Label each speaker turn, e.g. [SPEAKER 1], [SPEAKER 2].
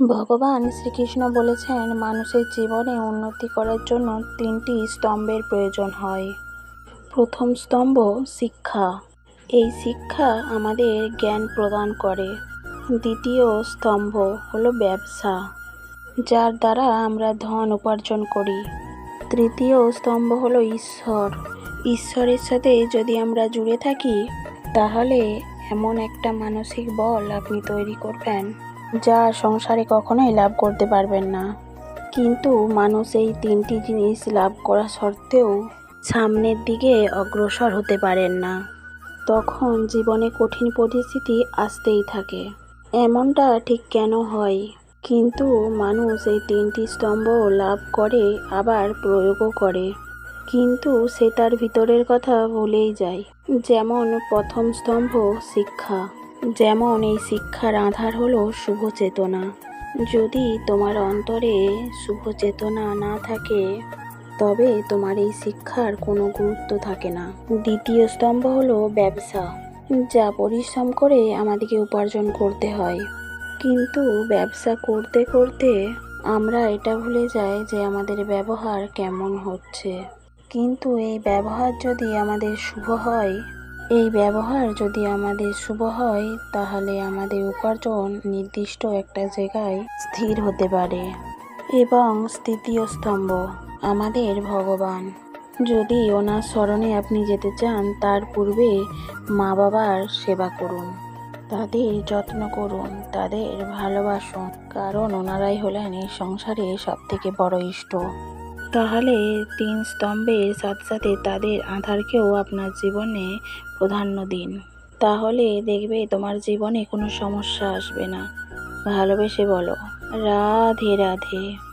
[SPEAKER 1] ভগবান শ্রীকৃষ্ণ বলেছেন, মানুষের জীবনে উন্নতি করার জন্য তিনটি স্তম্ভের প্রয়োজন হয়। প্রথম স্তম্ভ, শিক্ষা। এই শিক্ষা আমাদের জ্ঞান প্রদান করে। দ্বিতীয় স্তম্ভ হলো ব্যবসা, যার দ্বারা আমরা ধন উপার্জন করি। তৃতীয় স্তম্ভ হলো ঈশ্বর। ঈশ্বরের সাথে যদি আমরা জুড়ে থাকি, তাহলে এমন একটা মানসিক বল আপনি তৈরি করবেন। যা সংসারে কখনোই লাভ করতে পারবেন না। কিন্তু মানুষ এই তিনটি জিনিস লাভ করা সত্ত্বেও সামনের দিকে অগ্রসর হতে পারেন না। তখন জীবনে কঠিন পরিস্থিতি আসতেই থাকে। এমনটা ঠিক কেন হয়? কিন্তু মানুষ এই তিনটি স্তম্ভ লাভ করে, আবার প্রয়োগও করে। কিন্তু সে তার ভিতরের কথা ভুলেই যায়। যেমন প্রথম স্তম্ভ শিক্ষা। যেমন এই শিক্ষার আধার হলো শুভ চেতনা। যদি তোমার অন্তরে শুভ চেতনা না থাকে, তবে তোমার এই শিক্ষার কোনো গুরুত্ব থাকে না। দ্বিতীয় স্তম্ভ হলো ব্যবসা, যা পরিশ্রম করে আমাদেরকে উপার্জন করতে হয়। কিন্তু ব্যবসা করতে করতে আমরা এটা ভুলে যাই যে আমাদের ব্যবহার কেমন হচ্ছে। কিন্তু এই ব্যবহার যদি আমাদের শুভ হয় এই ব্যবহার যদি আমাদের শুভ হয়, তাহলে আমাদের উপার্জন নির্দিষ্ট একটা জায়গায় স্থির হতে পারে। এবং তৃতীয় স্তম্ভ, আমাদের ভগবান। যদি ওনার স্মরণে আপনি যেতে চান, তার পূর্বে মা বাবার সেবা করুন। তাদের যত্ন করুন, তাদের ভালোবাসুন। কারণ ওনারাই হলেন এই সংসারে সব থেকে বড় ইষ্ট। তাহলে তিন স্তম্ভের সাথে সাথে তাদের আধারকেও আপনার জীবনে প্রাধান্য দিন। তাহলে দেখবে তোমার জীবনে কোনো সমস্যা আসবে না। ভালোবেসে বলো। রাধে রাধে।